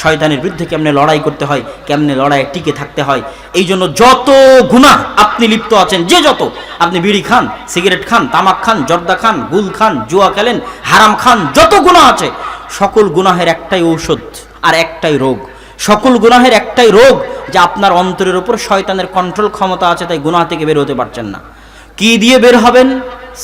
শয়তানের বিরুদ্ধে কেমনে লড়াই করতে হয়, কেমনে লড়াই টিকে থাকতে হয়, এই জন্য যত গুনাহ আপনি লিপ্ত আছেন, যে যত, আপনি বিড়ি খান, সিগারেট খান, তামাক খান, জর্দা খান, গুল খান, জুয়া খেলেন, হারাম খান, যত গুনাহ আছে, সকল গুনাহের একটাই ঔষধ আর একটাই রোগ। সকল গুনাহের একটাই রোগ যে আপনার অন্তরের উপর শয়তানের কন্ট্রোল ক্ষমতা আছে, তাই গুনাহ থেকে বের হতে পারছেন না। কি দিয়ে বের হবেন?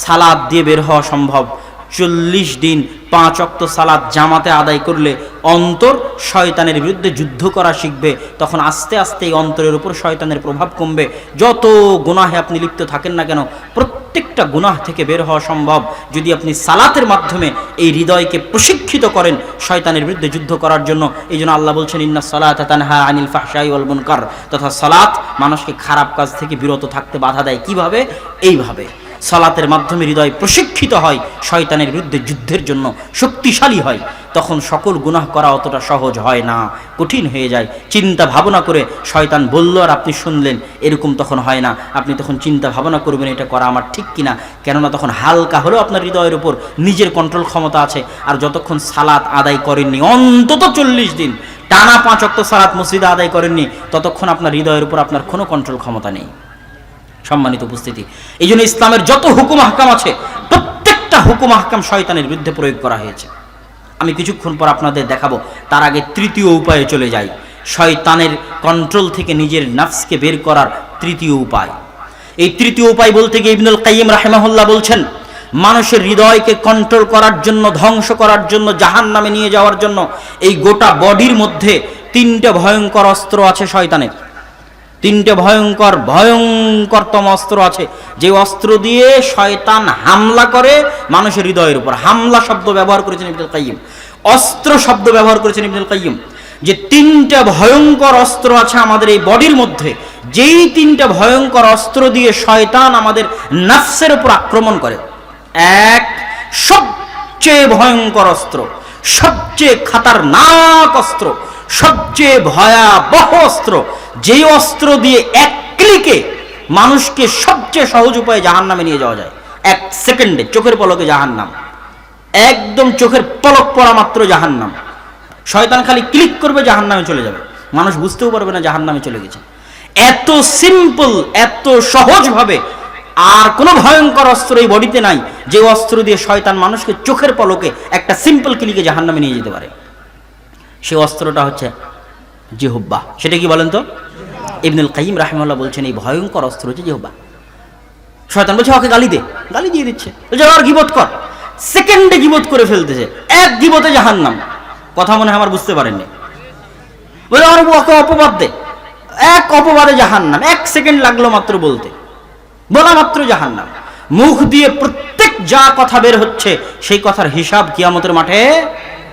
সালাদ দিয়ে বের হওয়া সম্ভব। চল্লিশ দিন পাঁচ অক্ত সালাদ জামাতে আদায় করলে অন্তর শয়তানের বিরুদ্ধে যুদ্ধ করা শিখবে। তখন আস্তে আস্তে এই অন্তরের উপর শয়তানের প্রভাব কমবে। যত গুনাহে আপনি লিপ্ত থাকেন না কেন, প্রত্যেকটা গুনাহ থেকে বের হওয়া সম্ভব। যদি আপনি সালাতের মাধ্যমে এই হৃদয়কে প্রশিক্ষিত করেন শয়তানের বিরুদ্ধে যুদ্ধ করার জন্য, এই জন্য আল্লাহ বলছেন, ইন্না সালাত তানহা আনিল ফাহশাই ওয়াল মুনকার। তথা সালাত মানুষকে খারাপ কাজ থেকে বিরত থাকতে বাধা দেয়। কীভাবে? এইভাবে। সালাতের মাধ্যমে হৃদয় প্রশিক্ষিত হয়, শয়তানের বিরুদ্ধে যুদ্ধের জন্য শক্তিশালী হয়। তখন সকল গুনাহ করা অতটা সহজ হয় না, কঠিন হয়ে যায়। চিন্তা ভাবনা করে শয়তান বলল, আর আপনি শুনলেন? এরকম তখন হয় না। আপনি তখন চিন্তা ভাবনা করবেন, এটা করা আমার ঠিক কিনা? কেননা তখন হালকা হলেও আপনার হৃদয়ের উপর নিজের কন্ট্রোল ক্ষমতা আছে। আর যতক্ষণ সালাত আদায় করেননি, অন্তত চল্লিশ দিন, টানা পাঁচ অক্ত সালাত মসজিদে আদায় করেননি, ততক্ষণ আপনার হৃদয়ের উপর আপনার কোনো কন্ট্রোল ক্ষমতা নেই। সম্মানিত উপস্থিতি। এই জন্য ইসলামের যত হুকুম হাকাম আছে, প্রত্যেকটা হুকুম হাকাম শয়তানের বিরুদ্ধে প্রয়োগ করা হয়েছে। আমি কিছুক্ষণ পর আপনাদের দেখাবো, তার আগে তৃতীয় উপায়ে চলে যাই। শয়তানের কন্ট্রোল থেকে নিজের নাফসকে বের করার তৃতীয় উপায়। এই তৃতীয় উপায় বলতে গিয়ে ইবনুল কাইম রাহেমাহুল্লাহ বলছেন, মানুষের হৃদয়কে কন্ট্রোল করার জন্য, ধ্বংস করার জন্য জাহান নামে নিয়ে যাওয়ার জন্য এই গোটা বডির মধ্যে তিনটে ভয়ঙ্কর অস্ত্র আছে শয়তানের। তিনটে ভয়ঙ্কর, ভয়ঙ্করতম অস্ত্র আছে। যে অস্ত্র দিয়ে শয়তান হামলা করে মানুষের হৃদয়ের উপর। হামলা শব্দ ব্যবহার করেছেন ইবনুল কাইয়িম অস্ত্র শব্দ ব্যবহার করেছেন ইবনুল কাইয়িম যে তিনটা ভয়ঙ্কর অস্ত্র আছে আমাদের এই বডির মধ্যে, যেই তিনটা ভয়ঙ্কর অস্ত্র দিয়ে শয়তান আমাদের নাফসের উপর আক্রমণ করে। এক, সবচেয়ে ভয়ঙ্কর অস্ত্র, সবচেয়ে খাতারনাক অস্ত্র, সবচেয়ে ভয়াবহ অস্ত্র যেই অস্ত্র দিয়ে এক ক্লিকে মানুষকে সবচেয়ে সহজ উপায়ে জাহান নামে নিয়ে যাওয়া যায়, এক সেকেন্ডে চোখের পলকে জাহান নাম একদম চোখের পলক পড়া মাত্র জাহান নাম শয়তান খালি ক্লিক করবে জাহান নামে চলে যাবে। মানুষ বুঝতেও পারবে না জাহান নামে চলে গেছে। এত সিম্পল, এত সহজভাবে আর কোনো ভয়ঙ্কর অস্ত্র এই বডিতে নাই যে অস্ত্র দিয়ে শয়তান মানুষকে চোখের পলকে একটা সিম্পল ক্লিকে জাহান নামে নিয়ে যেতে পারে। সে অস্ত্রটা হচ্ছে জিহুব্বা। সেটা কি বলেন তো? ইবনুল কাইম রাহিমাল্লাহ বলছেন, এই ভয়ঙ্কর অস্ত্র হচ্ছে জিহুব্বা শয়তান বলছে, ওকে গালি দে, গালি দিয়ে দিচ্ছে। বলছে, আর গিবত কর। সেকেন্ডে গিবত করে ফেলতেছে, এক গিবতে জাহান নাম কথা মনে হয় আমার বুঝতে পারেননি। বলে আমার ওকে অপবাদ দে, এক অপবাদে জাহান নাম এক সেকেন্ড লাগল মাত্র বলতে। বলা মাত্র জাহান নাম মুখ দিয়ে প্রত্যেক যা কথা বের হচ্ছে, সেই কথার হিসাব কিয়ামতের মাঠে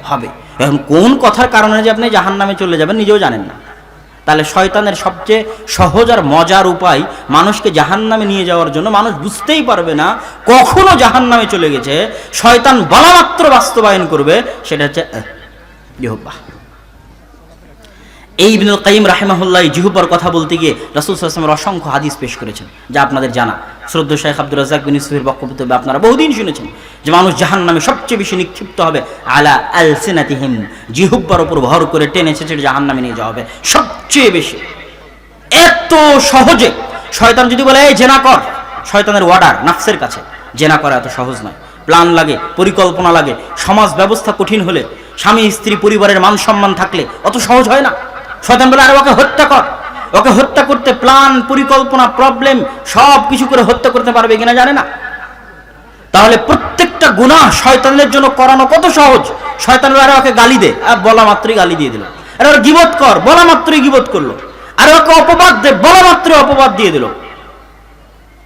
হবে। এখন কোন কথার কারণে যে আপনি জাহান নামে চলে যাবেন নিজেও জানেন না। তাহলে শয়তানের সবচেয়ে সহজ আর মজার উপায় মানুষকে জাহান নামে নিয়ে যাওয়ার জন্য মানুষ বুঝতেই পারবে না কখনো জাহান নামে চলে গেছে। শয়তান বলামাত্র বাস্তবায়ন করবে, সেটা হচ্ছে ইহব্বা এই ইবনুল কাইম রাহেমাহুল্লাহ জিহুবার কথা বলতে গিয়ে রাসুল সাল্লামের অসংখ্য হাদিস পেশ করেছেন, যা আপনাদের জানা। শ্রদ্ধ শেখ আব্দুল রাজাক বিন ইসুফের বক্তব্য আপনারা বহুদিন শুনেছেন যে মানুষ জাহান নামে সবচেয়ে বেশি নিক্ষিপ্ত হবে আলা আল সিনাতিহিম জিহুব্বার উপর ভর করে টেনে ছেঁচে জাহান নামে নিয়ে যাওয়া হবে সবচেয়ে বেশি। এত সহজে শয়তান যদি বলে, এই জেনা কর। শয়তানের ওয়ার্ডার নাফসের কাছে। জেনা করা এত সহজ নয়। প্ল্যান লাগে, পরিকল্পনা লাগে, সমাজ ব্যবস্থা কঠিন হলে স্বামী, স্ত্রী, পরিবারের মান সম্মান থাকলে অত সহজ হয় না। শয়তান বলে, আরে ওকে হত্যা কর। ওকে হত্যা করতে প্ল্যান পরিকল্পনা প্রবলেম সব কিছু করে হত্যা করতে পারবে কিনা জানে না? তাহলে প্রত্যেকটা গুণা শয়তানের জন্য করানো কত সহজ? শয়তানের আরে ওকে গালি দে। আর বলা মাত্রই গালি দিয়ে দিল। আরে ওর গিবত কর, বলা মাত্রই গিবত করল। আরে ওকে অপবাদ দে, বলা মাত্রই অপবাদ দিয়ে দিল।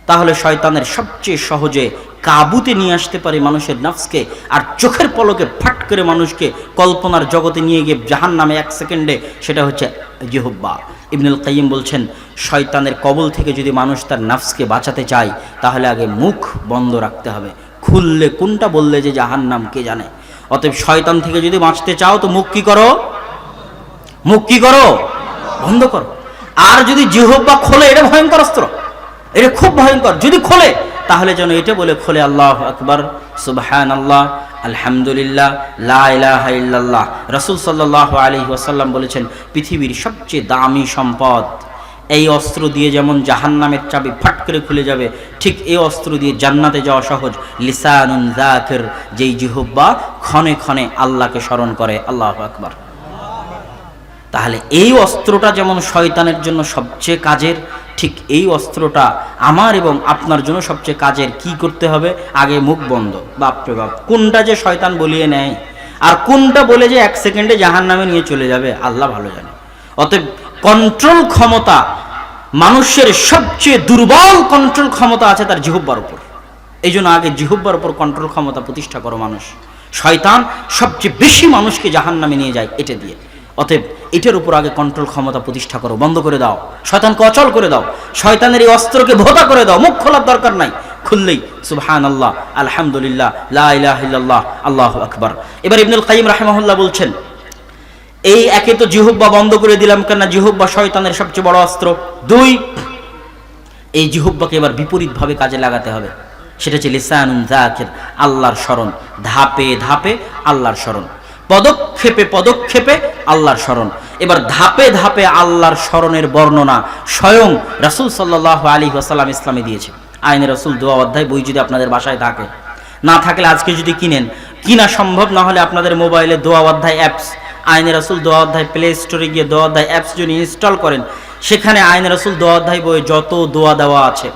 তাহলে শয়তানের সবচেয়ে সহজে কাবুতে নিয়ে আসতে পারে মানুষের নফসকে, আর চোখের পলকে ফাট করে মানুষকে কল্পনার জগতে নিয়ে গিয়ে জাহান নামে এক সেকেন্ডে, সেটা হচ্ছে জিহুব্বা। ইবনুল কাইম বলছেন, শয়তানের কবল থেকে যদি মানুষ তার নফসকে বাঁচাতে চায়, তাহলে আগে মুখ বন্ধ রাখতে হবে। খুললে কোনটা বললে যে জাহান নাম কে জানে? অতএব শয়তান থেকে যদি বাঁচতে চাও, তো মুখ কি করো? মুখ কি করো? বন্ধ করো। আর যদি জিহব্বা খোলে, এটা ভয়ঙ্কর অস্ত্র। এটা খুব ভয়ঙ্কর। যদি খোলে, তাহলে যেন এটা বলে খোলে, আল্লাহ আকবর সুবহান আল্লাহ আলহামদুলিল্লাহ, লা ইলাহা ইল্লাল্লাহ। রাসূল সাল্লাল্লাহু আলাইহি ওয়াসাল্লাম বলেছেন, পৃথিবীর সবচেয়ে দামি সম্পদ এই অস্ত্র দিয়ে যেমন জাহান্নামের চাবি ফাট করে খুলে যাবে, ঠিক এই অস্ত্র দিয়ে জান্নাতে যাওয়া সহজ। লিসানুন জাকির যেই জিহব্বা ক্ষণে ক্ষণে আল্লাহকে স্মরণ করে, আল্লাহ আকবর। তাহলে এই অস্ত্রটা যেমন শয়তানের জন্য সবচেয়ে কাজের ঠিক এই অস্ত্রটা আমার এবং আপনার জন্য সবচেয়ে কাজের কি করতে হবে? আগে মুখ বন্ধ। বাপরে বাপ, কোনটা যে শয়তান বলিয়ে নেয়? আর কোনটা বলে যে এক সেকেন্ডে জাহান নামে নিয়ে চলে যাবে? আল্লাহ ভালো জানে। অতএব কন্ট্রোল ক্ষমতা মানুষের সবচেয়ে দুর্বল কন্ট্রোল ক্ষমতা আছে তার জিহুব্বার উপর। এই জন্য আগে জিহুব্বার উপর কন্ট্রোল ক্ষমতা প্রতিষ্ঠা করো মানুষ। শয়তান সবচেয়ে বেশি মানুষকে জাহান নামে নিয়ে যায় এটা দিয়ে। অতএব এটার উপর আগে কন্ট্রোল ক্ষমতা প্রতিষ্ঠা করো, বন্ধ করে দাও। শয়তানকে অচল করে দাও। শয়তানের এই অস্ত্রকে ভোতা করে দাও। মুখ খোলার দরকার নাই। খুললেই সুবহান আল্লাহ আলহামদুলিল্লাহ, লা ইলাহা ইল্লাল্লাহ, আল্লাহ আকবার। এবার ইবনুল কাইম রাহিমাহুল্লাহ বলছেন, এই একে তো জিহুব্বা বন্ধ করে দিলাম কেন জিহুব্বা শয়তানের সবচেয়ে বড় অস্ত্র। দুই, এই জিহুব্বাকে এবার বিপরীতভাবে কাজে লাগাতে হবে। সেটা হচ্ছে লিসানুন জাকির আল্লাহর স্মরণ। ধাপে ধাপে আল্লাহর স্মরণ। পদক্ষেপে পদক্ষেপে আল্লাহর স্মরণ। এবার ধাপে ধাপে আল্লাহর স্মরণের বর্ণনা স্বয়ং রাসূল সাল্লাহ আলী ওয়াসাল্লাম ইসলামে দিয়েছে। আইনে রসুল দোয়া অধ্যায় বই যদি আপনাদের বাসায় থাকে, না থাকলে আজকে যদি কিনেন, কিনা সম্ভব না হলে আপনাদের মোবাইলে দোয়া অধ্যায় অ্যাপস আইনে রসুল দোয়া অধ্যায় প্লে স্টোরে গিয়ে দোয়া অধ্যায় অ্যাপস যদি ইনস্টল করেন, সেখানে আইনে রসুল দোয়া অধ্যায় বইয়ে যত দোয়া দেওয়া আছে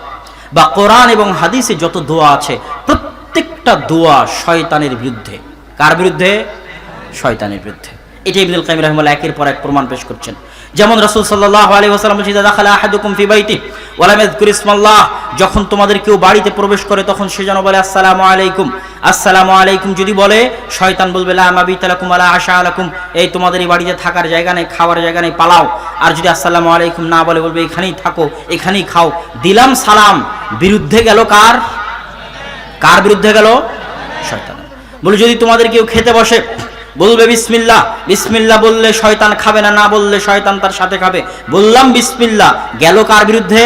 বা কোরআন এবং হাদিসে যত দোয়া আছে, প্রত্যেকটা দোয়া শয়তানের বিরুদ্ধে। কার বিরুদ্ধে? শয়তানের বিরুদ্ধে। এটা ইবনুল কাইম রাহিমাহুল্লাহ একের পর এক প্রমাণ পেশ করছেন। যেমন রাসূল ইদা দাখালা আহাদুকুম ফি বাইতি ওয়া লাম ইয়াযকুর ইসমাল্লাহ। যখন তোমাদের কেউ বাড়িতে প্রবেশ করে, তখন সে যেন বলে, আসসালামু আলাইকুম। আসসালামু আলাইকুম। যদি বলে, শয়তান বলবে, লা মাবিতা লাকুম ওয়া লা আশা লাকুম। এই তোমাদের এই বাড়িতে থাকার জায়গা নেই, খাওয়ার জায়গা নেই, পালাও। আর যদি আসসালামু আলাইকুম না বলে, বলবে, এখানেই থাকো, এখানেই খাও। দিলাম সালাম, বিরুদ্ধে গেল কার? কার বিরুদ্ধে গেল? শয়তানের। বলে, যদি তোমাদের কেউ খেতে বসে বলবে বিসমিল্লা বিসমিল্লা বললে শয়তান খাবে না না বললে শয়তান তার সাথে খাবে। বললাম বিসমিল্লা গেল কার বিরুদ্ধে?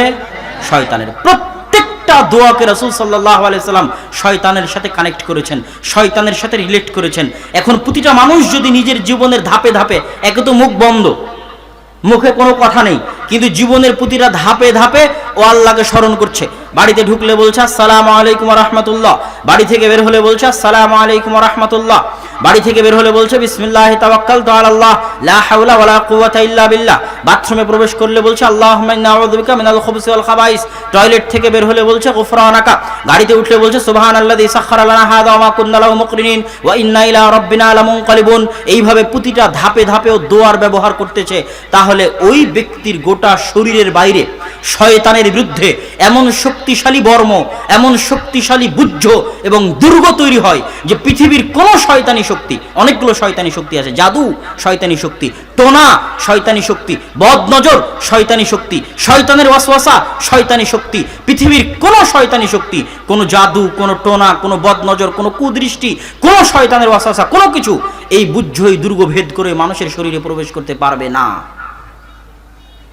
শয়তানের। প্রত্যেকটা দোয়াকে রসুল সাল্লাহ আলাইসাল্লাম শয়তানের সাথে কানেক্ট করেছেন, শয়তানের সাথে রিলেট করেছেন। এখন প্রতিটা মানুষ যদি নিজের জীবনের ধাপে ধাপে, একে তো মুখ বন্ধ, মুখে কোনো কথা নেই, কিন্তু জীবনের প্রতিটা ধাপে ধাপে ও আল্লাহকে স্মরণ করছে। বাড়িতে ঢুকলে বলছে, আসসালামু আলাইকুম রহমতুল্লাহ। বাড়ি থেকে বের হলে বলছে, আসসালামু আলাইকুম রহমতুল্লাহ। বাড়ি থেকে বের হলে বলছে, বিসমিল্লাহ তাওয়াক্কাল তো আল্লাহ লা হাওলা ওয়ালা কুওয়াতা ইল্লা বিল্লাহ। বাথরুমে প্রবেশ করলে বলছে, আল্লাহুম্মা ইন্না আউযু বিকা মিনাল খুবুসি ওয়াল খাবাইস। টয়লেট থেকে বের হলে বলছে, গুফরানাকা। গাড়িতে উঠলে বলছে, সুবহানাল্লাযী সাখখারা লানা হাযা ওয়া মা কুন্না লাহু মুকরিনিন ওয়া ইন্না ইলা রাব্বিনা লামুনকালিবুন। এইভাবে প্রতিটা ধাপে ধাপে ও দোয়ার ব্যবহার করতেছে। তাহলে ওই ব্যক্তির গোটা শরীরের বাইরে শয়তানের বিরুদ্ধে এমন শক্তিশালী বর্ম, এমন শক্তিশালী বুদ্ধ এবং দুর্গ তৈরি হয় যে পৃথিবীর কোনো শয়তানি শক্তি, অনেকগুলো শয়তানি শক্তি আছে। জাদু, শয়তানি শক্তি। টোনা, শয়তানি শক্তি। বদ নজর শয়তানি শক্তি। শয়তানের ওয়াসওয়াসা, শয়তানি শক্তি। পৃথিবীর কোনো শয়তানি শক্তি, কোনো জাদু, কোনো টোনা, কোনো বদ নজর কোনো কুদৃষ্টি, কোনো শয়তানের ওয়াসওয়াসা, কোনো কিছু এই এই দুর্গ ভেদ করে মানুষের শরীরে প্রবেশ করতে পারবে না।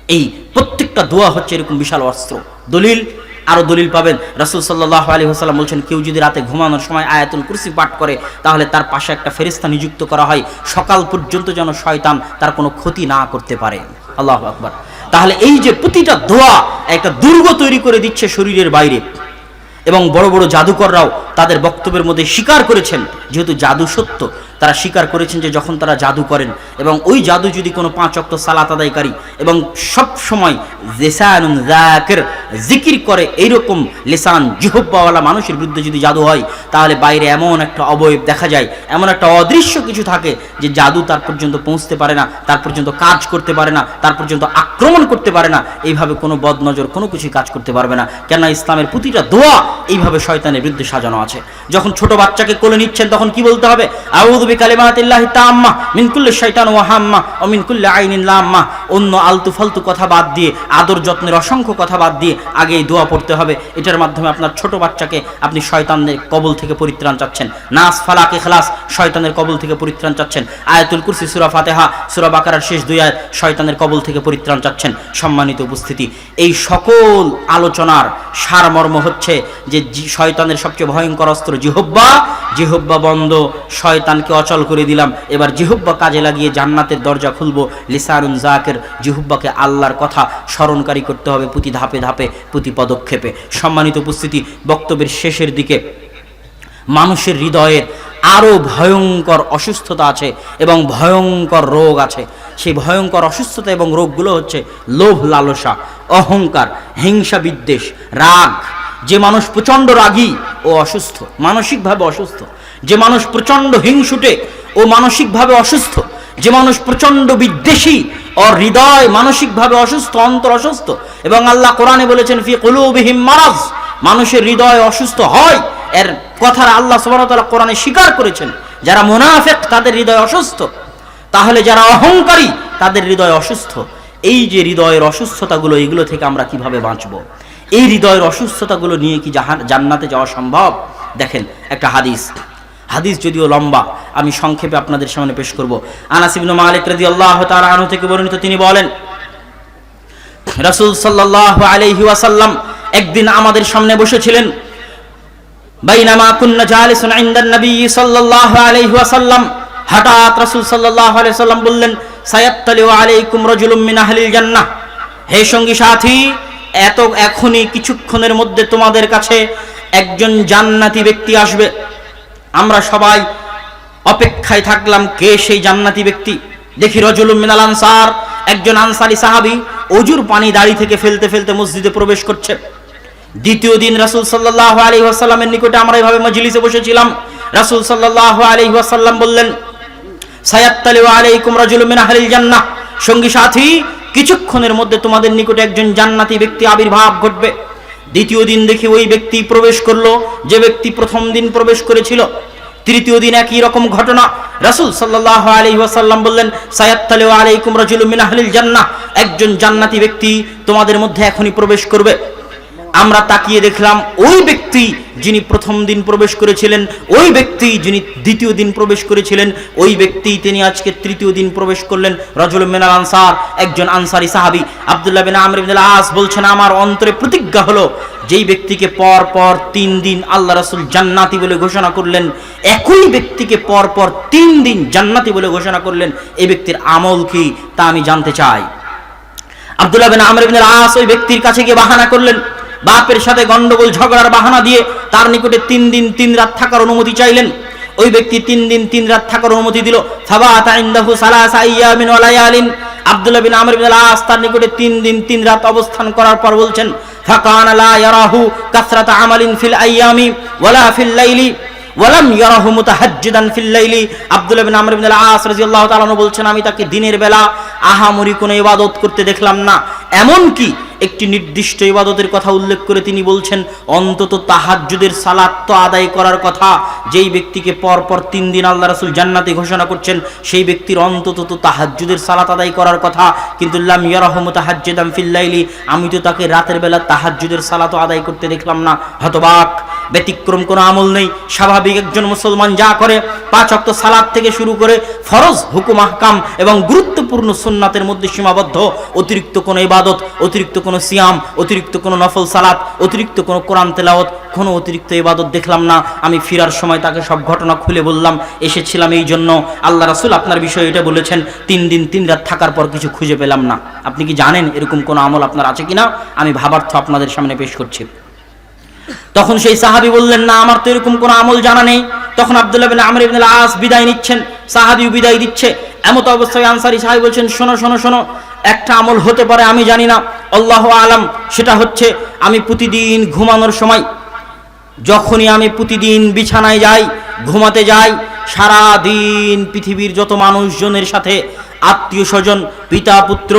এই প্রত্যেকটা দোয়া হচ্ছে এরকম বিশাল অস্ত্র। দলিল আরও দলিল পাবেন। রাসুল সাল্লাহ আলী হাসাল্লাম বলছেন, কেউ যদি রাতে ঘুমানোর সময় আয়াতুল কুরসি পাঠ করে, তাহলে তার পাশে একটা ফেরিস্তা নিযুক্ত করা হয়। সকাল পর্যন্ত যেন শয়তান তার কোনো ক্ষতি না করতে পারে। আল্লাহ আকবার। তাহলে এই যে প্রতিটা দোয়া একটা দুর্গ তৈরি করে দিচ্ছে শরীরের বাইরে। এবং বড় বড় জাদুকররাও তাদের বক্তব্যের মধ্যে স্বীকার করেছেন, যেহেতু জাদু সত্য তারা স্বীকার করেছেন যে যখন তারা জাদু করেন এবং ওই জাদু যদি কোনো পাঁচ অক্ত সালাত আদায়কারী এবং সব সময় লেসানুন জাকের জিকির করে এইরকম লেসান জিহব্বাওয়ালা মানুষের বিরুদ্ধে যদি জাদু হয়, তাহলে বাইরে এমন একটা অবয়ব দেখা যায়, এমন একটা অদৃশ্য কিছু থাকে যে জাদু তার পর্যন্ত পৌঁছতে পারে না, তার পর্যন্ত কাজ করতে পারে না, তার পর্যন্ত আক্রমণ করতে পারে না, এইভাবে কোনো বদনজর কোনো কিছুই কাজ করতে পারবে না। কেননা ইসলামের প্রতিটা দোয়া এইভাবে শয়তানের বিরুদ্ধে সাজানো আছে। যখন ছোট বাচ্চাকে কোলে নিচ্ছেন তখন কি বলতে হবে? আউযু আপনার ছোট বাচ্চাকে আপনি শয়তানদের কবল থেকে পরিত্রাণ চাচ্ছেন। নাস ফালাক ইখলাস, শয়তানের কবল থেকে পরিত্রাণ চাচ্ছেন। আয়াতুল কুরসি সূরা ফাতিহা, সূরা বাকারার শেষ দুই আয়াত, শয়তানের কবল থেকে পরিত্রাণ চাচ্ছেন। সম্মানিত উপস্থিতি, এই সকল আলোচনার সারমর্ম হচ্ছে যে শয়তানের সবচেয়ে ভয়ঙ্কর অস্ত্র জিহব্বা জিহব্বা বন্ধ, শয়তানকে অচল করে দিলাম। এবার জিহব্বা কাজে লাগিয়ে জান্নাতের দরজা খুলবো। লিসানুন জাকের জিহব্বাকে আল্লাহর কথা স্মরণকারী করতে হবে প্রতি ধাপে ধাপে প্রতি পদক্ষেপে। সম্মানিত উপস্থিতি, বক্তব্যের শেষের দিকে মানুষের হৃদয়ের আরও ভয়ঙ্কর অসুস্থতা আছে এবং ভয়ঙ্কর রোগ আছে। সেই ভয়ঙ্কর অসুস্থতা এবং রোগগুলো হচ্ছে লোভ, লালসা, অহংকার, হিংসা, বিদ্বেষ, রাগ। যে মানুষ প্রচণ্ড রাগী ও অসুস্থ, মানসিকভাবে অসুস্থ যে মানুষ প্রচণ্ড হিংসুটে ও মানসিকভাবে অসুস্থ, যে মানুষ প্রচণ্ড বিদ্বেষী ও হৃদয় মানসিকভাবে অসুস্থ, অন্তর অসুস্থ, এবং আল্লাহ কোরআনে বলেছেন, ফি কুলুবিহিম মারাজ মানুষের হৃদয় অসুস্থ হয়, এর কথার আল্লাহ সুবহানাহু কোরআনে স্বীকার করেছেন। যারা মোনাফেক, তাদের হৃদয় অসুস্থ। তাহলে যারা অহংকারী, তাদের হৃদয় অসুস্থ। এই যে হৃদয়ের অসুস্থতাগুলো, এগুলো থেকে আমরা কীভাবে বাঁচব? এই হৃদয়ের অসুস্থতাগুলো নিয়ে কি জাহান- জান্নাতে যাওয়া সম্ভব? দেখেন একটা হাদিস। হাদিস যদিও লম্বা, আমি সংক্ষেপে আপনাদের সামনে পেশ করব। আনাস ইবনে মালিক আল্লাহ তাআলা আনু থেকে বর্ণিত তিনি বলেন, রাসূল সাল্লাল্লাহু আলাইহি ওয়াসাল্লাম একদিন আমাদের সামনে বসেছিলেন, বাইনামা নবী হঠাৎ আলাইহি ওয়াসাল্লাম বললেন হে সঙ্গী সাথী, এত এখনই কিছুক্ষণের মধ্যে তোমাদের কাছে একজন জান্নাতি ব্যক্তি আসবে। আমরা সবাই অপেক্ষায় থাকলাম কে সেই জান্নাতি ব্যক্তি? দেখি রজুলুম মিনাল আনসার, একজন আনসারি সাহাবী অজুর পানি দাড়ি থেকে ফেলতে ফেলতে মসজিদে প্রবেশ করছে। দ্বিতীয় দিন রাসূল সাল্লাল্লাহু আলাইহি ওয়াসাল্লামের নিকটে আমরা এভাবে মজলিসে বসেছিলাম। রাসূল সাল্লাল্লাহু আলাইহি ওয়াসাল্লাম বললেন, সায়াত্তালিউ আলাইকুম রাজুলুম মিন আহলিল জান্নাহ। সঙ্গী সাথী, কিছুক্ষণের মধ্যে তোমাদের নিকটে একজন জান্নাতি ব্যক্তি আবির্ভাব ঘটবে। দ্বিতীয় দিন দেখি ওই ব্যক্তি প্রবেশ করল। যে ব্যক্তি প্রথম দিন প্রবেশ করেছিল, তৃতীয় দিন একই রকম ঘটনা। রাসুল সাল্লাহ আলাইহি ওয়াসাল্লাম বললেন সায়াত্তালে আলাইকুম রাজুল মিনাহলিল জান্না একজন জান্নাতি ব্যক্তি তোমাদের মধ্যে এখনই প্রবেশ করবে। আমরা তাকিয়ে দেখলাম ওই ব্যক্তি যিনি প্রথম দিন প্রবেশ করেছিলেন, ওই ব্যক্তি যিনি দ্বিতীয় দিন প্রবেশ করেছিলেন, ওই ব্যক্তি তিনি আজকে তৃতীয় দিন প্রবেশ করলেন, রজুল মিনাল আনসার, একজন আনসারি সাহাবি। আব্দুল্লাহ বিন আমর ইবনে আস বলছেন, আমার অন্তরে প্রতিজ্ঞা হলো, যেই ব্যক্তিকে পর পর তিন দিন আল্লাহ রাসূল জান্নাতি বলে ঘোষণা করলেন, একই ব্যক্তিকে পর পর তিন দিন জান্নাতি বলে ঘোষণা করলেন, এই ব্যক্তির আমল কি তা আমি জানতে চাই। আবদুল্লাহ বিন আমর ইবনে আস ওই ব্যক্তির কাছে গিয়ে বাহানা করলেন বাপের সাথে গন্ডগোল, ঝগড়ার বাহানা দিয়ে তার নিকটে তিন দিন, তিন রাত থাকার অনুমতি চাইলেন। ওই ব্যক্তি তিন দিন, তিন রাত থাকার অনুমতি দিল। আস তার নিকটে তিন দিন, তিন রাত অবস্থান করার পর বলছেন ইয়ারাহু কাসরাতা আমালিন ফিল আইয়ামি ওয়ালাম আব্দুল্লাহ বলছেন, আমি তাকে দিনের বেলা আহামরি কোনো ইবাদত করতে দেখলাম না। এমন কি একটি নির্দিষ্ট ইবাদতের কথা উল্লেখ করে তিনি বলছেন, অন্তত তাহাজ্জুদের সালাত তো আদায় করার কথা। যেই ব্যক্তিকে পর পর তিন দিন আল্লাহ রাসূল জান্নাতে ঘোষণা করছেন, সেই ব্যক্তির অন্তত তো তাহাজ্জুদের সালাত আদায় করার কথা। কিন্তু লাম ইয়ারাহু মুতাহাজ্জিদান ফিল আমি তো তাকে রাতের বেলা তাহাজ্জুদের সালাতও আদায় করতে দেখলাম না। হতবাক, ব্যতিক্রম কোনো আমল নেই। স্বাভাবিক একজন মুসলমান যা করে, পাঁচ অক্ত সালাদ থেকে শুরু করে ফরজ হুকুম, আহকাম এবং গুরুত্বপূর্ণ সুন্নাতের মধ্যে সীমাবদ্ধ। অতিরিক্ত কোনো ইবাদত, অতিরিক্ত কোনো সিয়াম, অতিরিক্ত কোনো নফল সালাত, অতিরিক্ত কোনো কোরআন তেলাওয়াত, কোনো অতিরিক্ত ইবাদত দেখলাম না। আমি ফিরার সময় তাকে সব ঘটনা খুলে বললাম, এসেছিলাম এই জন্য। আল্লাহ রাসূল আপনার বিষয়ে এটা বলেছেন, তিন দিন তিন রাত থাকার পর কিছু খুঁজে পেলাম না। আপনি কি জানেন এরকম কোনো আমল আপনার আছে কিনা? আমি ভাবার্থ আপনাদের সামনে পেশ করছি। তখন সেই সাহাবি বললেন, না, আমার তো এরকম কোনো আমল জানা নেই। তখন আব্দুল্লাহ বিন আমর আস বিদায় নিচ্ছেন। সাহাবিও বিদায় দিচ্ছে। এমত অবস্থায় আনসারি সাহাবি বলছেন, শোনো শোনো শোনো একটা আমল হতে পারে, আমি জানি না। আল্লাহ আলাম, সেটা হচ্ছে আমি প্রতিদিন ঘুমানোর সময়, যখনই আমি প্রতিদিন বিছানায় যাই, ঘুমাতে যাই সারা দিন পৃথিবীর যত মানুষজনের সাথে আত্মীয় স্বজন, পিতা পুত্র,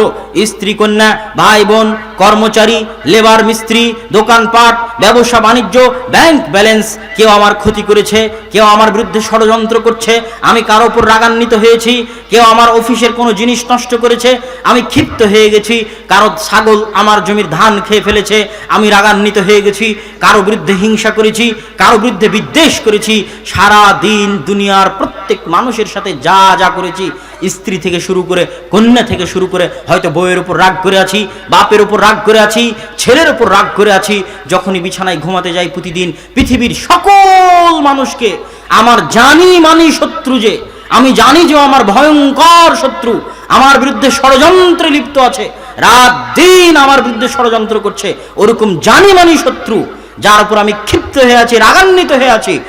স্ত্রী কন্যা, ভাই বোন, কর্মচারী, লেবার মিস্ত্রি, দোকানপাট, ব্যবসা বাণিজ্য, ব্যাংক ব্যালেন্স। কেউ আমার ক্ষতি করেছে, কেউ আমার বিরুদ্ধে ষড়যন্ত্র করছে, আমি কারও উপর রাগান্বিত হয়েছি, কেউ আমার অফিসের কোনো জিনিস নষ্ট করেছে, আমি ক্ষিপ্ত হয়ে গেছি, কারও ছাগল আমার জমির ধান খেয়ে ফেলেছে, আমি রাগান্বিত হয়ে গেছি, কারও বিরুদ্ধে হিংসা করেছি, কারও বিরুদ্ধে বিদ্বেষ করেছি, সারা দিন দুনিয়ার প্রত্যেক মানুষের সাথে যা যা করেছি স্ত্রী থেকে শুরু করে কন্যা থেকে শুরু করে হয়তো বউয়ের উপর রাগ করে আছি, বাপের উপর রাগ করে আছি, ছেলের উপর রাগ করে আছি, যখনই বিছানায় ঘুমাতে যাই প্রতিদিন পৃথিবীর সকল মানুষকে, আমার জানি মানি শত্রু যে, আমি জানি যে আমার ভয়ঙ্কর শত্রু, আমার বিরুদ্ধে ষড়যন্ত্রে লিপ্ত আছে, রাত দিন আমার বিরুদ্ধে ষড়যন্ত্র করছে, ওরকম জানি মানি শত্রু, যার উপর আমি ক্ষিপ্ত হয়ে আছি, রাগান্বিত হয়ে আছি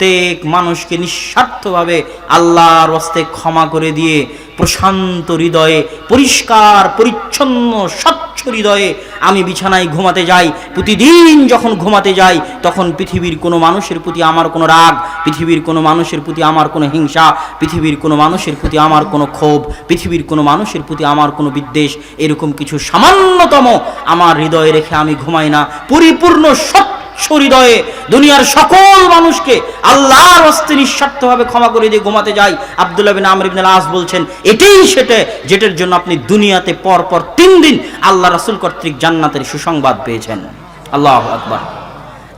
প্রত্যেক মানুষকে নিঃস্বার্থভাবে আল্লাহর হস্তে ক্ষমা করে দিয়ে প্রশান্ত হৃদয়ে, পরিষ্কার, পরিচ্ছন্ন, স্বচ্ছ হৃদয়ে আমি বিছানায় ঘুমাতে যাই। প্রতিদিন যখন ঘুমাতে যাই, তখন পৃথিবীর কোনো মানুষের প্রতি আমার কোনো রাগ, পৃথিবীর কোনো মানুষের প্রতি আমার কোনো হিংসা, পৃথিবীর কোনো মানুষের প্রতি আমার কোনো ক্ষোভ, পৃথিবীর কোনো মানুষের প্রতি আমার কোনো বিদ্বেষ, এরকম কিছু সামান্যতম আমার হৃদয়ে রেখে আমি ঘুমাই না। পরিপূর্ণ সত্য হৃদয়ে দুনিয়ার সকল মানুষকে আল্লাহর হস্তে নিঃস্বার্থভাবে ক্ষমা করে দিয়ে ঘুমাতে যাই। আব্দুল্লাহ বিন আমর ইবনে আস বলছেন, এটাই সেটা যেটার জন্য আপনি দুনিয়াতে পর পর তিন দিন আল্লাহ রাসূল কর্তৃক জান্নাতের সুসংবাদ পেয়েছেন। আল্লাহ আকবার।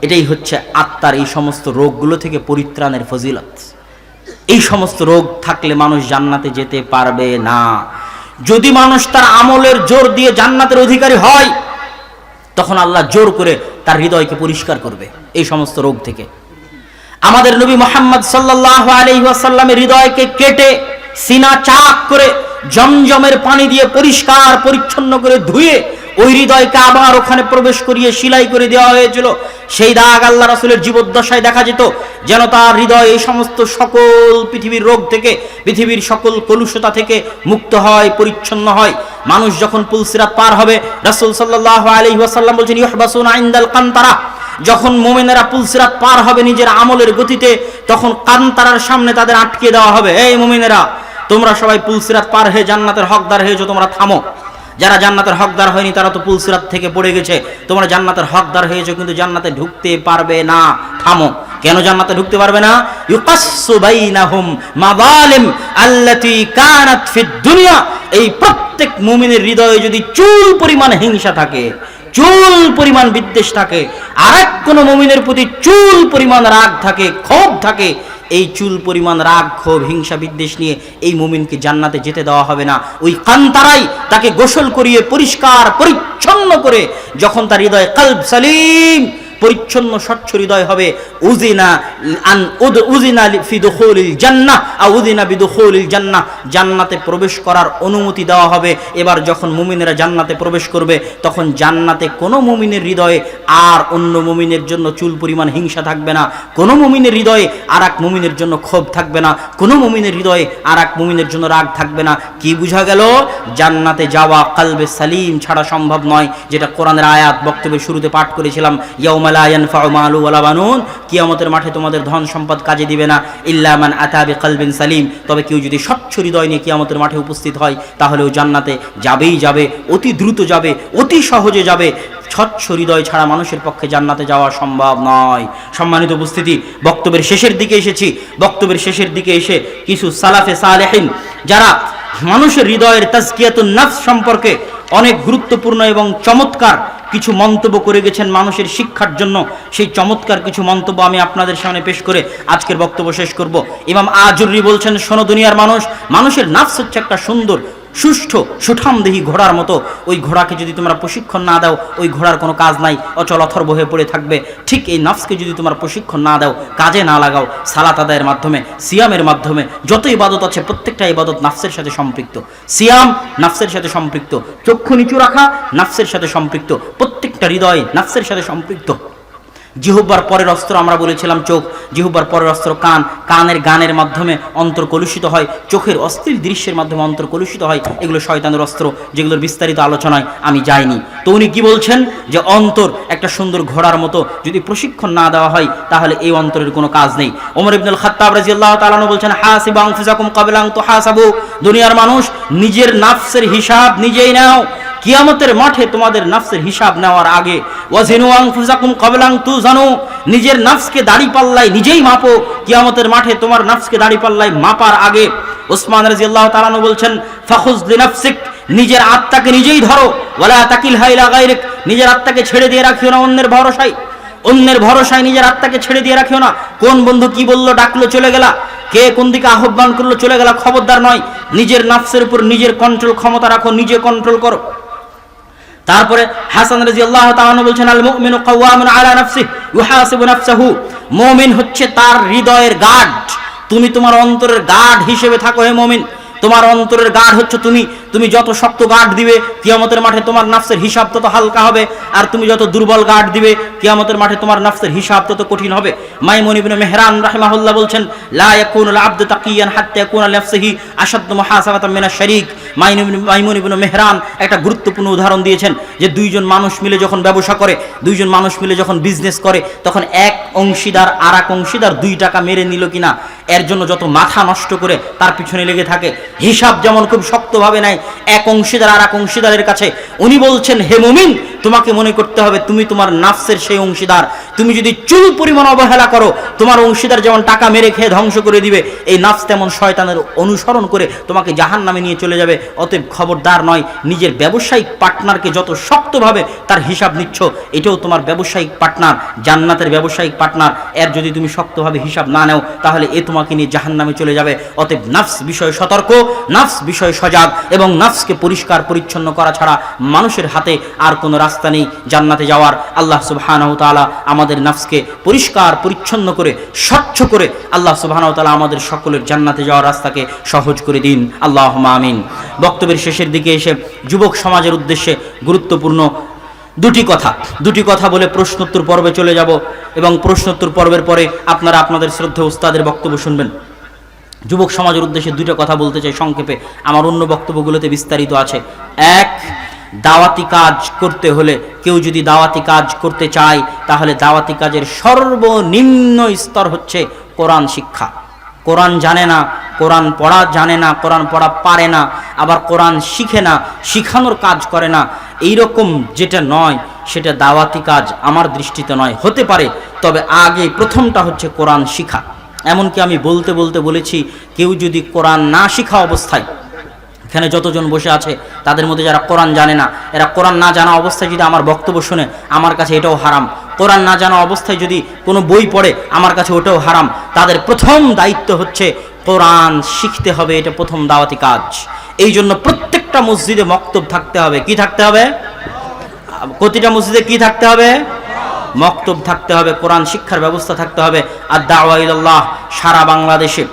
এটাই হচ্ছে আত্মার এই সমস্ত রোগগুলো থেকে পরিত্রাণের ফজিলত। এই সমস্ত রোগ থাকলে মানুষ জান্নাতে যেতে পারবে না। যদি মানুষ তার আমলের জোর দিয়ে জান্নাতের অধিকারী হয়, তখন আল্লাহ জোর করে তার হৃদয়কে পরিষ্কার করবে এই সমস্ত রোগ থেকে। আমাদের নবী মোহাম্মদ সাল্লাহ আলহিহাসাল্লামের হৃদয়কে কেটে, সিনা চাক করে, জমজমের পানি দিয়ে পরিষ্কার, পরিচ্ছন্ন করে ধুয়ে ওই হৃদয়কে আবার ওখানে প্রবেশ করিয়ে সিলাই করে দেওয়া হয়েছিল। সেই দাগ আল্লাহ রাসুলের জীবদ্দশায় দেখা যেত, যেন তার হৃদয় এই সমস্ত সকল পৃথিবীর রোগ থেকে, পৃথিবীর সকল কলুষতা থেকে মুক্ত হয়, পরিচ্ছন্ন হয়। মানুষ যখন পুলসিরাত পার হবে, রাসুল সাল্লাহ আলী ওয়াসাল্লাম বলছেন, ইহবাসুন আইন্দাল কান্তারা। যখন মোমেনেরা পুলসিরাত পার হবে নিজের আমলের গতিতে, তখন কান্তারার সামনে তাদের আটকে দেওয়া হবে। এই মোমিনেরা, তোমরা সবাই পুলসিরাত পার হয়ে জান্নাতের হকদার হয়েছো, তোমরা থামো। যারা জান্নাতের হকদার হয়নি, তারা তো পুলসিরাত থেকে পড়ে গেছে। তোমরা জান্নাতের হকদার হয়েছে, কিন্তু জান্নাতে ঢুকতে পারবে না। থামো। কেন জান্নাতে ঢুকতে পারবে না? ইউকাসসু বাইনাহুম মাযালিম আল্লাতী কানাত ফিদ দুনিয়া। এই প্রত্যেক মুমিনের হৃদয়ে যদি চুল পরিমাণ হিংসা থাকে চুল পরিমাণ বিদ্বেষ থাকে আর এক কোনো মমিনের প্রতি চুল পরিমাণ রাগ থাকে, ক্ষোভ থাকে, এই চুল পরিমাণ রাগ, ক্ষোভ, হিংসা, বিদ্বেষ নিয়ে এই মমিনকে জান্নাতে যেতে দেওয়া হবে না। ওই কান্তারাই তাকে গোসল করিয়ে পরিষ্কার, পরিচ্ছন্ন করে যখন তার হৃদয় কালব সালিম পরিচ্ছন্ন স্বচ্ছ হৃদয় হবে। উজিনা আন উদ উজিনা ফি দুখুলিল জান্নাহ। আও উজিনা বি দুখুলিল জান্নাহ। জান্নাতে প্রবেশ করার অনুমতি দেওয়া হবে। এবার যখন মুমিনেরা জান্নাতে প্রবেশ করবে, তখন জান্নাতে কোনো মুমিনের হৃদয়ে আর অন্য মুমিনের জন্য চুল পরিমাণ হিংসা থাকবে না। কোনো মুমিনের হৃদয়ে আর এক মুমিনের জন্য ক্ষোভ থাকবে না। কোনো মুমিনের হৃদয়ে আর এক মুমিনের জন্য রাগ থাকবে না। কি বুঝা গেল? জান্নাতে যাওয়া কালবে সালিম ছাড়া সম্ভব নয়, যেটা কোরআনের আয়াত বক্তব্যের শুরুতে পাঠ করেছিলাম। ইয়াউমালা ইয়ানফাউ মালু ওয়ালাবানুন কিয়ামতের মাঠে তোমাদের ধন সম্পদ কাজে দিবে না, ইল্লা মান আতা বিকলবিন সালিম। তবে কেউ যদি স্বচ্ছ হৃদয় নিয়ে কিয়ামতের মাঠে উপস্থিত হয়, তাহলেও জান্নাতে যাবেই যাবে, অতি দ্রুত যাবে, অতি সহজে যাবে। স্বচ্ছ হৃদয় ছাড়া মানুষের পক্ষে জান্নাতে যাওয়া সম্ভব নয়। সম্মানিত উপস্থিতি, বক্তব্যের শেষের দিকে এসেছি। বক্তব্যের শেষের দিকে এসে কিছু সালাফে সালেহিন, যারা মানুষের হৃদয়ের তাজকিয়াতুন নাফস সম্পর্কে অনেক গুরুত্বপূর্ণ এবং চমৎকার কিছু মন্তব্য করে গেছেন মানুষের শিক্ষার জন্য। সেই চমৎকার কিছু মন্তব্য আমি আপনাদের সামনে পেশ করে আজকের বক্তব্য শেষ করব। ইমাম আজুরি বলছেন, শোনো দুনিয়ার মানুষ, মানুষের নাফস হচ্ছে একটা সুন্দর সুষ্ঠ সুঠামদেহী ঘোড়ার মতো। ওই ঘোড়াকে যদি তোমরা প্রশিক্ষণ না দাও, ওই ঘোড়ার কোনো কাজ নাই, অচল অথর্ব হয়ে পড়ে থাকবে। ঠিক এই নাফসকে যদি তোমরা প্রশিক্ষণ না দাও, কাজে না লাগাও, সালাত আদায়ের মাধ্যমে, সিয়ামের মাধ্যমে, যত ইবাদত আছে, প্রত্যেকটা ইবাদত নাফসের সাথে সম্পৃক্ত। সিয়াম নাফসের সাথে সম্পৃক্ত। চক্ষু নিচু রাখা নাফসের সাথে সম্পৃক্ত। প্রত্যেকটা হৃদয় নাফসের সাথে সম্পৃক্ত। জিহুব্বার পরের অস্ত্র আমরা বলেছিলাম চোখ। জিহুব্বার পরের অস্ত্র কান। কানের গানের মাধ্যমে অন্তর কলুষিত হয়। চোখের অস্থির দৃশ্যের মাধ্যমে অন্তর কলুষিত হয়। এগুলো শয়তানের অস্ত্র, যেগুলোর বিস্তারিত আলোচনায় আমি যাইনি। তো উনি কি বলছেন? যে অন্তর একটা সুন্দর ঘোড়ার মতো যদি প্রশিক্ষণ না দেওয়া হয়, তাহলে এই অন্তরের কোনো কাজ নেই। ওমর ইবনুল খাত্তাব রাদিয়াল্লাহু তাআলা বলছেন, হাসিবু আনফুসাকুম ক্বাবলা আন তুহাসাবু। দুনিয়ার মানুষ নিজের নাফসের হিসাব নিজেই নাও। কিয়ামতের মাঠে তোমাদের নাফসের হিসাব নেওয়ার আগে, ওয়াজিনু আনফুসাকুম ক্বাবলা আন তুজানু, নিজের নাফসকে দাড়ি পাল্লায় নিজেই মাপো। কিয়ামতের মাঠে তোমার নাফসকে দাড়ি পাল্লায় মাপার আগে ওসমান রাদিয়াল্লাহু তাআলা বলছেন, ফাখুজ লিনাফসিক, নিজের আত্মাকে নিজেই ধরো, ওয়ালা তাকিল হাইলা গায়রিক, নিজের আত্মাকে ছেড়ে দিয়ে রাখিও না অন্যের ভরসায়। অন্যের ভরসায় নিজের আত্মাকে ছেড়ে দিয়ে রাখিও না। কোন বন্ধু কি বলল, ডাকলো, চলে গেলা? কে কোন দিকে আহ্বান করল, চলে গেলা? খবরদার নয়। নিজের নাফসের উপর নিজের কন্ট্রোল ক্ষমতা রাখো, নিজে কন্ট্রোল করো। তারপরে হাসান রাদিয়াল্লাহু তাআলা বলছেন, আল মুমিনু কাওয়ামুন আলা নাফসিহি, ইউহাসিবু নাফসাহু। মুমিন হচ্ছে তার হৃদয়ের গার্ড। তুমি তোমার অন্তরের গার্ড হিসেবে থাকো হে মুমিন। তোমার অন্তরের গার্ড হচ্ছে তুমি। তুমি যত শক্ত গার্ড দিবে, কিয়ামতের মাঠে তোমার নাফসের হিসাব তত হালকা হবে। আর তুমি যত দুর্বল গার্ড দিবে, কিয়ামতের মাঠে তোমার নাফসের হিসাব তত কঠিন হবে। মাইমুন ইবনে মেহরান রাহিমাহুল্লাহ বলছেন, লা ইয়াকুনুল আবদু তাকিয়ান হাত্তা ইয়াকুনা লিনাফসিহি আশাদ্দ মুহাসাবাতাম মিনাশ শারীক। মাইমুন ইবনে মেহরান একটা গুরুত্বপূর্ণ উদাহরণ দিয়েছেন যে দুইজন মানুষ মিলে যখন ব্যবসা করে, দুইজন মানুষ মিলে যখন বিজনেস করে, তখন এক অংশীদার আর এক অংশীদার দুই টাকা মেরে নিল কিনা, এর জন্য যত মাথা নষ্ট করে তার পিছনে লেগে থাকে। হিসাব যেমন খুব শক্তভাবে নেয়, এক অংশীদার আর এক অংশীদারের কাছে, উনি বলছেন, হে মুমিন তোমাকে মনে করতে হবে তুমি তোমার নাফসের সেই অংশীদার। তুমি যদি চুল পরিমাণ অবহেলা করো, তোমার অংশীদার যেমন টাকা মেরে খেয়ে ধ্বংস করে দিবে, এই নাফস তেমন শয়তানের অনুসরণ করে তোমাকে জাহান নামে নিয়ে চলে যাবে। অতএব খবরদার নয়, নিজের ব্যবসায়িক পার্টনারকে যত শক্তভাবে তার হিসাব নিচ্ছ, এটাও তোমার ব্যবসায়িক পার্টনার, জান্নাতের ব্যবসায়িক পার্টনার। এর যদি তুমি শক্তভাবে হিসাব না নাও, তাহলে এ তোমাকে নিয়ে জাহান নামে চলে যাবে। অতএব নাফস বিষয়ে সতর্ক, নাফস বিষয়ে সজাগ এবং নাফসকে পরিষ্কার পরিচ্ছন্ন করা ছাড়া মানুষের হাতে আর কোনো রাস্তা নেই, জান্নাতে যাওয়ার। আল্লাহ সুবহানাহু তাআলা আমাদের নাফসকে পরিষ্কার, পরিচ্ছন্ন করে, স্বচ্ছ করে আল্লাহ সুবহানাহু তাআলা আমাদের সকলের জান্নাতে যাওয়ার রাস্তাকে সহজ করে দিন। আল্লাহ আমিন। বক্তব্যের শেষের দিকে এসে যুবক সমাজের উদ্দেশ্যে গুরুত্বপূর্ণ দুটি কথা। দুটি কথা বলে প্রশ্নোত্তর পর্বে চলে যাব এবং প্রশ্নোত্তর পর্বের পরে আপনারা আপনাদের শ্রদ্ধা উস্তাদের বক্তব্য শুনবেন। যুবক সমাজের উদ্দেশ্যে দুটো কথা বলতে চাই সংক্ষেপে। আমার অন্য বক্তব্যগুলোতে বিস্তারিত আছে। এক দাওয়াতি কাজ করতে হলে, কেউ যদি দাওয়াতি কাজ করতে চায়, তাহলে দাওয়াতি কাজের সর্বনিম্ন স্তর হচ্ছে কোরআন শিক্ষা। কোরআন জানে না, কোরআন পড়া জানে না, কোরআন পড়া পারে না, আবার কোরআন শিখে না, শিখানোর কাজ করে না এই রকম যেটা নয়, সেটা দাওয়াতি কাজ আমার দৃষ্টিতে নয়, হতে পারে, তবে আগে প্রথমটা হচ্ছে কোরআন শিখা। এমনকি আমি বলতে বলতে বলেছি, কেউ যদি কোরআন না শিখা অবস্থায় এখানে যতজন বসে আছে, তাদের মধ্যে যারা কোরআন জানে না, এরা কোরআন না জানা অবস্থায় যদি আমার বক্তব্য শুনে, আমার কাছে এটাও হারাম। কোরআন না জানা অবস্থায় যদি কোনো বই পড়ে, আমার কাছে ওটাও হারাম। তাদের প্রথম দায়িত্ব হচ্ছে কোরআন শিখতে হবে, এটা প্রথম দাওয়াতি কাজ। এই জন্য প্রত্যেকটা মসজিদে মক্তব থাকতে হবে। কি থাকতে হবে? প্রতিটা মসজিদে কি থাকতে হবে? মক্তব থাকতে হবে, কোরআন শিক্ষার ব্যবস্থা থাকতে হবে। আর দাওয়াইল্লাহ সারা বাংলাদেশে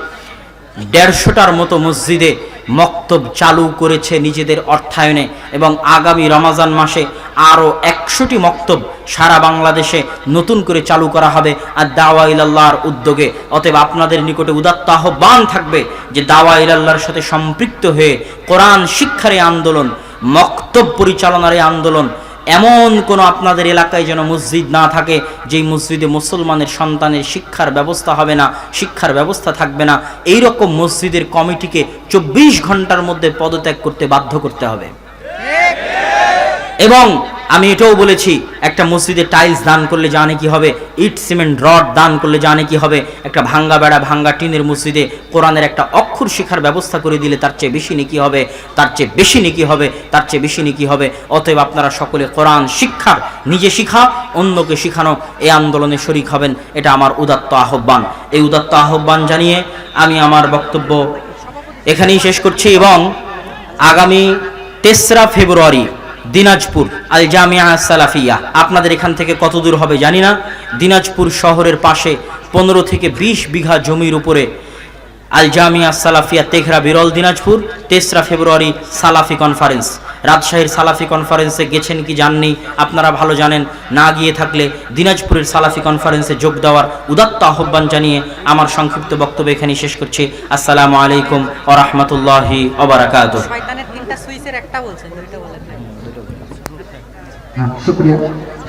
দেড়শোটার মতো মসজিদে মক্তব চালু করেছে নিজেদের অর্থায়নে এবং আগামী রমাজান মাসে আরও একশোটি মক্তব সারা বাংলাদেশে নতুন করে চালু করা হবে আর দাওয়া ইলাল্লাহর উদ্যোগে। অতএব আপনাদের নিকটে উদাত্ত আহ্বান থাকবে যে দাওয়া ইলাল্লাহর সাথে সম্পৃক্ত হয়ে কোরআন শিক্ষার এই আন্দোলন, মক্তব পরিচালনার এই আন্দোলন এমন কোনো আপনাদের এলাকায় যেন মসজিদ না থাকে যেই মসজিদে মুসলমানের সন্তানের শিক্ষার ব্যবস্থা হবে না শিক্ষার ব্যবস্থা থাকবে না এই রকম মসজিদের কমিটিকে চব্বিশ ঘণ্টার মধ্যে পদত্যাগ করতে বাধ্য করতে হবে। এবং আমি এটাও বলেছি, একটা মসজিদে টাইলস দান করলে জানে কি হবে, ইট সিমেন্ট রড দান করলে জানে কি হবে, একটা ভাঙ্গা বেড়া, ভাঙ্গা টিনের মসজিদে কোরআনের একটা অক্ষর শিখার ব্যবস্থা করে দিলে তার চেয়ে বেশি নেকি হবে, তার চেয়ে বেশি নেকি হবে, তার চেয়ে বেশি নেকি হবে। অতএব আপনারা সকলে কোরআন শিক্ষার নিজে শিখা, অন্যকে শিখানো এই আন্দোলনে শরিক হবেন, এটা আমার উদাত্ত আহ্বান। এই উদাত্ত আহ্বান জানিয়ে আমি আমার বক্তব্য এখানেই শেষ করছি এবং আগামী তেসরা ফেব্রুয়ারি দিনাজপুর আল জামিয়া সালাফিয়া। আপনাদের এখান থেকে কত দূর হবে জানি না। দিনাজপুর শহরের পাশে পনেরো থেকে বিশ বিঘা জমির উপরে আল জামিয়া সালাফিয়া তেঘরা বিরল দিনাজপুর, তেসরা ফেব্রুয়ারি সালাফি কনফারেন্স রাজশাহীর সালাফি কনফারেন্সে গেছেন কি জাননি? আপনারা ভালো জানেন। না গিয়ে থাকলে দিনাজপুরের সালাফি কনফারেন্সে যোগ দেওয়ার উদাত্ত আহ্বান জানিয়ে আমার সংক্ষিপ্ত বক্তব্য এখানে শেষ করছি। আসসালামু আলাইকুম ও রহমতুল্লাহি ওবরাকাত শয়তানের